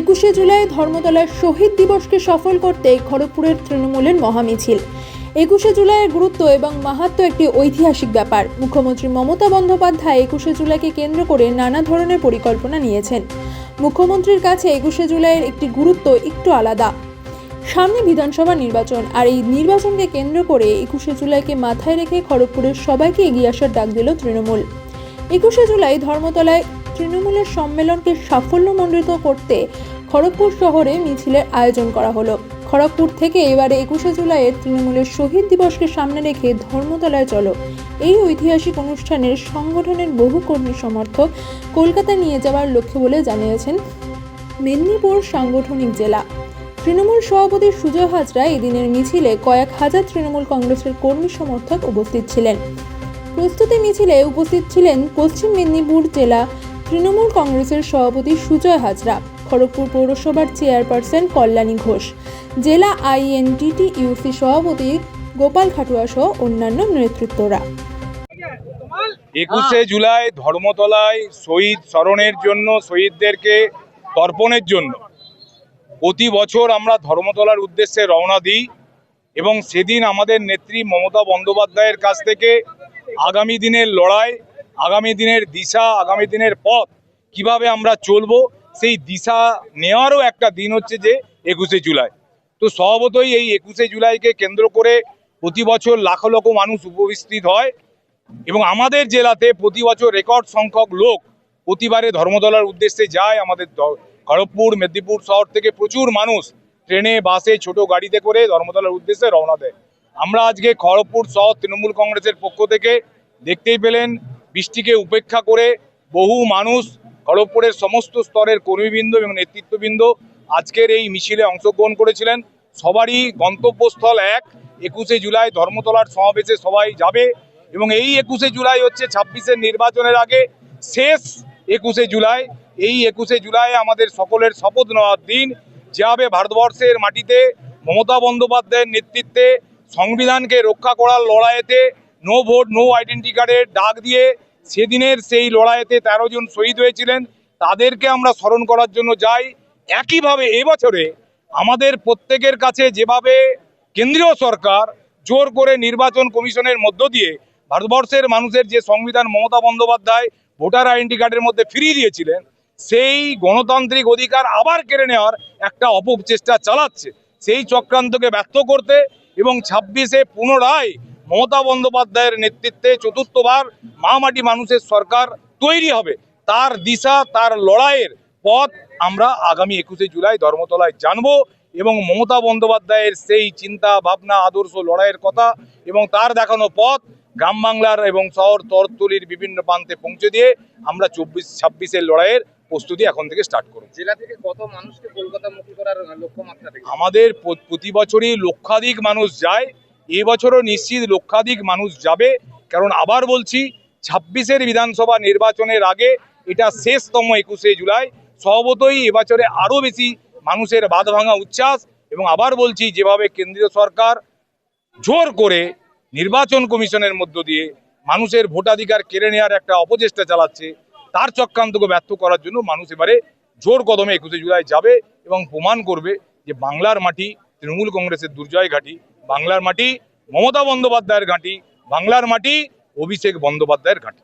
একুশে জুলাই ধর্মতলার শহীদ দিবসকে সফল করতে খড়গপুরের তৃণমূলের মহামিছিল। একুশে জুলাইয়ের গুরুত্ব এবং মাহাত্ম একটি ঐতিহাসিক ব্যাপার। মুখ্যমন্ত্রী মমতা বন্দ্যোপাধ্যায় একুশে জুলাইকে কেন্দ্র করে নানা ধরনের পরিকল্পনা নিয়েছেন। মুখ্যমন্ত্রীর কাছে একুশে জুলাইয়ের একটি গুরুত্ব একটু আলাদা। সামনে বিধানসভা নির্বাচন আর এই নির্বাচনকে কেন্দ্র করে একুশে জুলাইকে মাথায় রেখে খড়গপুরের সবাইকে এগিয়ে আসার ডাক দিল তৃণমূল। একুশে জুলাই ধর্মতলায় তৃণমূলের সম্মেলনকে সাফল্যমণ্ডিত করতে খড়গপুর শহরে মিছিলের আয়োজন করা হলো। খড়গপুর থেকে এবারে একুশে জুলাইয়ের তৃণমূলের শহীদ দিবসকে সামনে রেখে ধর্মতলায় চলো। এই ঐতিহাসিক অনুষ্ঠানের সংগঠনের বহু কর্মী সমর্থক কলকাতা নিয়ে যাওয়ার লক্ষ্য বলে জানিয়েছেন মেদিনীপুর সাংগঠনিক জেলা। তৃণমূল সভাপতি সুজয় হাজরা এদিনের মিছিলে কয়েক হাজার তৃণমূল কংগ্রেসের কর্মী সমর্থক উপস্থিত ছিলেন। প্রস্তুতি মিছিলে উপস্থিত ছিলেন পশ্চিম মেদিনীপুর জেলা তৃণমূল কংগ্রেসের সভাপতি সুজয় হাজরা খড়গপুর পৌরসভার চেয়ারপারসন কল্যাণী ঘোষ জেলা আইএনটিটি ইউসি সভাপতি গোপাল খাটুয়া সহ অন্যান্য নেতৃত্বরা। একুশে জুলাই ধর্মতলায় শহীদ স্মরণের জন্য শহীদদেরকে তর্পণের জন্য। প্রতি বছর আমরা ধর্মতলার উদ্দেশ্যে রওনা দিই এবং সেদিন আমাদের নেত্রী মমতা বন্দ্যোপাধ্যায়ের কাছ থেকে আগামী দিনের লড়াই আগামী দিনের দিশা, আগামী দিনের পথ কীভাবে আমরা চলবো, সেই দিশা নেওয়ারও একটা দিন হচ্ছে যে একুশে জুলাই। তো স্বভাবতই এই একুশে জুলাইকে কেন্দ্র করে প্রতি বছর লাখ লক্ষ মানুষ উপস্থিত হয় এবং আমাদের জেলাতে প্রতি বছর রেকর্ড সংখ্যক লোক প্রতিবারে ধর্মতলার উদ্দেশ্যে যায়। আমাদের খড়গপুর, মেদিনীপুর শহর থেকে প্রচুর মানুষ ট্রেনে, বাসে ছোট গাড়িতে করে ধর্মতলার উদ্দেশ্যে রওনা দেয়। আমরা আজকে খড়গপুর শহর তৃণমূল কংগ্রেসের পক্ষ থেকে দেখতেই পেলেন বৃষ্টিকে উপেক্ষা করে বহু মানুষ খড়গপুরের সমস্ত স্তরের কর্মীবৃন্দ এবং নেতৃত্ববৃন্দ আজকের এই মিছিলে অংশগ্রহণ করেছিলেন। সবারই গন্তব্যস্থল এক। একুশে জুলাই ধর্মতলার সমাবেশে সবাই যাবে এবং এই একুশে জুলাই হচ্ছে ছাব্বিশের নির্বাচনের আগে শেষ একুশে জুলাই। এই একুশে জুলাই আমাদের সকলের শপথ নেওয়ার দিন। যেভাবে ভারতবর্ষের মাটিতে মমতা বন্দ্যোপাধ্যায়ের নেতৃত্বে সংবিধানকে রক্ষা করার লড়াইতে নো ভোট, নো আইডেন্টি কার্ডের ডাক দিয়ে সেদিনের সেই লড়াইতে তেরো জন শহীদ হয়েছিলেন। তাদেরকে আমরা স্মরণ করার জন্য যাই। একইভাবে এবছরে আমাদের প্রত্যেকের কাছে যেভাবে কেন্দ্রীয় সরকার জোর করে নির্বাচন কমিশনের মধ্য দিয়ে ভারতবর্ষের মানুষের যে সংবিধান মমতা বন্দ্যোপাধ্যায় ভোটার আইডেন্টি কার্ডের মধ্যে ফিরিয়ে দিয়েছিলেন, সেই গণতান্ত্রিক অধিকার আবার কেড়ে নেওয়ার একটা অপচেষ্টা চালাচ্ছে। সেই চক্রান্তকে ব্যর্থ করতে এবং ছাব্বিশে পুনরায় মমতা বন্দ্যোপাধ্যায়ের নেতৃত্বে চতুর্থবার মা মাটি মানুষের সরকার তৈরি হবে। তার দিশা তার লড়াইয়ের পথ আমরা আগামী একুশে জুলাই ধর্মতলায় জানব এবং মমতা বন্দ্যোপাধ্যায়ের সেই চিন্তা ভাবনা আদর্শ লড়াইয়ের কথা এবং তার দেখানো পথ গ্রাম বাংলার এবং শহর তরতলির বিভিন্ন প্রান্তে পৌঁছে দিয়ে আমরা চব্বিশ ছাব্বিশের লড়াইয়ের প্রস্তুতি এখন থেকে স্টার্ট করব। জেলা থেকে কত মানুষকে কলকাতামুখী করার লক্ষ্যমাত্রা আমাদের প্রতি বছরই লক্ষাধিক মানুষ যায় এবছরও নিশ্চিত লক্ষাধিক মানুষ যাবে। কারণ আবার বলছি ছাব্বিশের বিধানসভা নির্বাচনের আগে এটা শেষতম একুশে জুলাই। স্বভাবতই এবছরে আরও বেশি মানুষের বাঁধ ভাঙা উচ্ছ্বাস এবং আবার বলছি, যেভাবে কেন্দ্রীয় সরকার জোর করে নির্বাচন কমিশনের মধ্য দিয়ে মানুষের ভোটাধিকার কেড়ে নেওয়ার একটা অপচেষ্টা চালাচ্ছে, তার চক্রান্তকে ব্যর্থ করার জন্য মানুষ এবারে জোর কদমে একুশে জুলাই যাবে এবং প্রমাণ করবে যে বাংলার মাটি তৃণমূল কংগ্রেসের দুর্জয় ঘাঁটি, বাংলার মাটি মমতা বন্দ্যোপাধ্যায়ের ঘাঁটি, বাংলার মাটি অভিষেক বন্দ্যোপাধ্যায়ের ঘাঁটি।